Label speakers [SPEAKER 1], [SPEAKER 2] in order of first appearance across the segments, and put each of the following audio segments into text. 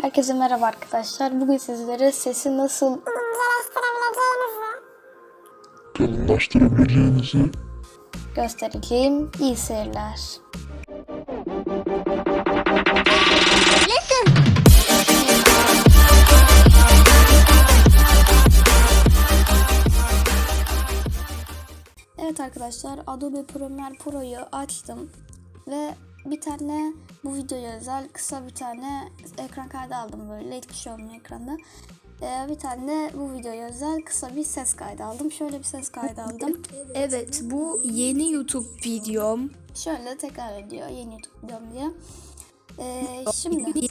[SPEAKER 1] Herkese merhaba arkadaşlar. Bugün sizlere sesi nasıl
[SPEAKER 2] kalınlaştırabileceğinizi
[SPEAKER 1] göstereceğim. İyi seyirler. Evet arkadaşlar Adobe Premiere Pro'yu açtım ve bir tane bu videoya özel kısa bir tane ekran kaydı aldım böyle hiçbir şey olmuyor ekranda. Ee, bir tane de bu videoya özel kısa bir ses kaydı aldım. Şöyle bir ses kaydı aldım.
[SPEAKER 3] Evet bu yeni YouTube videom.
[SPEAKER 1] Şöyle tekrar ediyor yeni YouTube videom diye. Ee, şimdi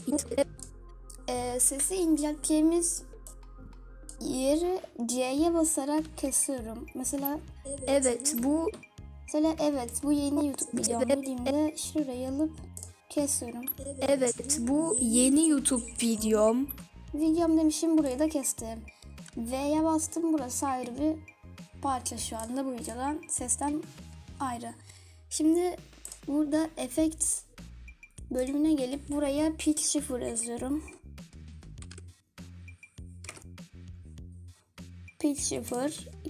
[SPEAKER 1] e, sesi incelteceğimiz yeri C'ye basarak kesiyorum. Mesela
[SPEAKER 3] Evet bu
[SPEAKER 1] mesela evet bu yeni YouTube videom dediğimde şurayı alıp kesiyorum.
[SPEAKER 3] evet bu yeni YouTube videom.
[SPEAKER 1] Videom demişim burayı da kestim. V'ye bastım burası ayrı bir parça şu anda bu videodan sesten ayrı. Şimdi burada efekt bölümüne gelip buraya pitch shift yazıyorum. Pitch shift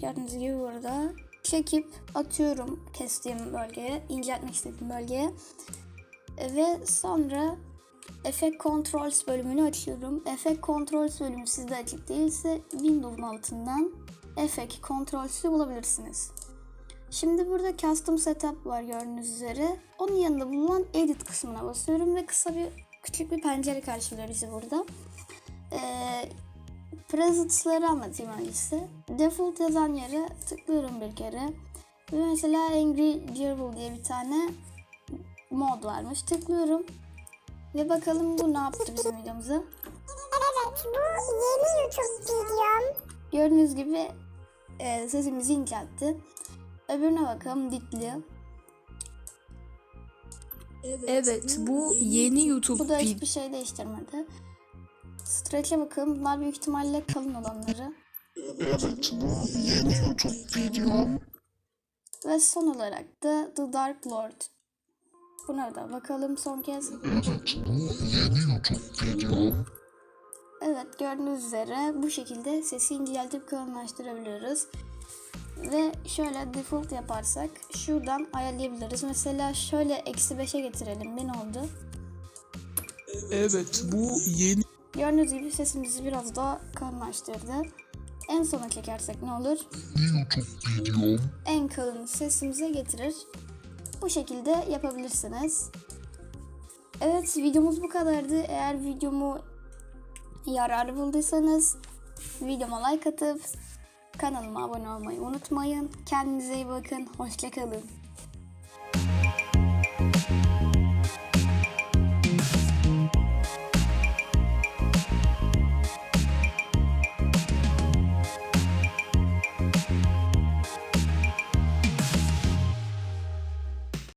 [SPEAKER 1] gördüğünüz gibi burada çekip atıyorum kestiğim bölgeye, inceltmek istediğim bölgeye. Ve sonra Effect Controls bölümünü açıyorum. Effect Controls bölümü sizde açık değilse Windows'un altından Effect Controls'ü bulabilirsiniz. Şimdi burada Custom Setup var gördüğünüz üzere. Onun yanında bulunan Edit kısmına basıyorum ve kısa bir küçük bir pencere karşılıyor bizi burada. Ee, presets'ları anlatayım öncesi. Default yazan yere tıklıyorum bir kere. Ve mesela Angry Gerbil diye bir tane mod varmış. Tıklıyorum. Ve bakalım bu ne yaptı bizim videomuza.
[SPEAKER 4] Evet bu yeni YouTube videom.
[SPEAKER 1] Gördüğünüz gibi e, sesimizi inceltti. Öbürüne bakalım Ditli.
[SPEAKER 3] Evet bu yeni YouTube
[SPEAKER 1] Bu da hiçbir şey değiştirmedi. Stretch'e bakalım. Bunlar büyük ihtimalle kalın olanları.
[SPEAKER 2] evet bu yeni YouTube videom
[SPEAKER 1] Ve son olarak da The Dark Lord. Buna da bakalım son kez.
[SPEAKER 2] evet bu yeni YouTube videom
[SPEAKER 1] Evet gördüğünüz üzere bu şekilde sesi inceltip kalınlaştırabiliyoruz. Ve şöyle default yaparsak şuradan ayarlayabiliriz. Mesela şöyle eksi 5'e getirelim. Ne oldu?
[SPEAKER 3] Evet bu yeni
[SPEAKER 1] Gördüğünüz gibi sesimizi biraz daha kalınlaştırdı. En sona çekersek ne olur?
[SPEAKER 2] YouTube videom
[SPEAKER 1] En kalın sesimize getirir. Bu şekilde yapabilirsiniz. Evet videomuz bu kadardı. Eğer videomu yararlı bulduysanız videoma like atıp kanalıma abone olmayı unutmayın. Kendinize iyi bakın. Hoşçakalın.